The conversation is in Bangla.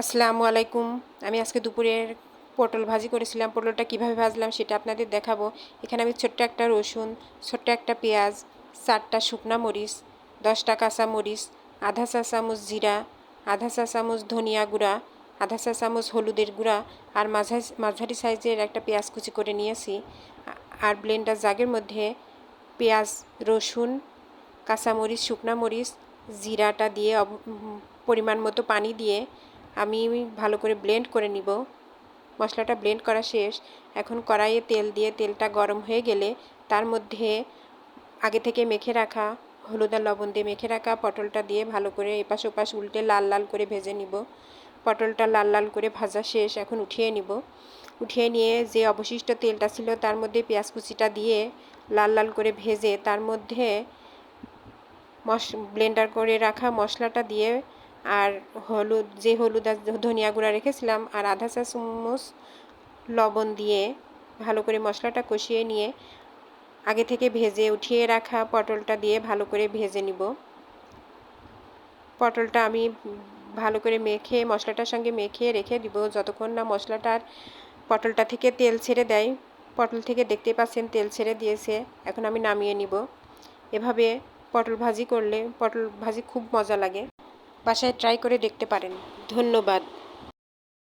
আসসালামু আলাইকুম। আমি আজকে দুপুরের পটল ভাজি করেছিলাম। পটলটা কীভাবে ভাজলাম সেটা আপনাদের দেখাবো। এখানে আমি ছোট্ট একটা রসুন, ছোট্ট একটা পেঁয়াজ, চারটা শুকনা মরিচ, দশটা কাঁচা মরিচ, আধা চা চামচ জিরা, আধা চা চামচ ধনিয়া গুঁড়া, আধা চা চামচ হলুদের গুঁড়া আর মাঝারি মাঝারি সাইজের একটা পেঁয়াজ কুচি করে নিয়েছি। আর ব্লেন্ডার জাগের মধ্যে পেঁয়াজ, রসুন কাঁচামরিচ শুকনা মরিচ, জিরাটা দিয়ে পরিমাণ মতো পানি দিয়ে আমি ভালো করে ব্লেন্ড করে নিব। মশলাটা ব্লেন্ড করা শেষ। এখন কড়াইয়ে তেল দিয়ে তেলটা গরম হয়ে গেলে তার মধ্যে আগে থেকে মেখে রাখা হলুদ আর লবণ দিয়ে মেখে রাখা পটলটা দিয়ে ভালো করে এপাশ ওপাশ উল্টে লাল লাল করে ভেজে নিব। পটলটা লাল লাল করে ভাজা শেষ। এখন উঠিয়ে নিব। উঠিয়ে নিয়ে যে অবশিষ্ট তেলটা ছিল তার মধ্যে পেঁয়াজ কুচিটা দিয়ে লাল লাল করে ভেজে তার মধ্যে মশ ব্লেন্ডার করে রাখা মশলাটা দিয়ে আর হলুদ, যে হলুদ আর ধনিয়া গুঁড়া রেখেছিলাম আর আধা চা চামচ লবণ দিয়ে ভালো করে মশলাটা কষিয়ে নিয়ে আগে থেকে ভেজে উঠিয়ে রাখা পটলটা দিয়ে ভালো করে ভেজে নিব। পটলটা আমি ভালো করে মেখে, মশলাটার সঙ্গে মেখে রেখে দিব। যতক্ষণ না মশলাটার পটলটা থেকে তেল ছেড়ে দেয়, পটল থেকে দেখতে পাচ্ছেন তেল ছেড়ে দিয়েছে, এখন আমি নামিয়ে নিব। এভাবে পটল ভাজি করলে পটল ভাজি খুব মজা লাগে। বাসায় ট্রাই করে দেখতে পারেন। ধন্যবাদ।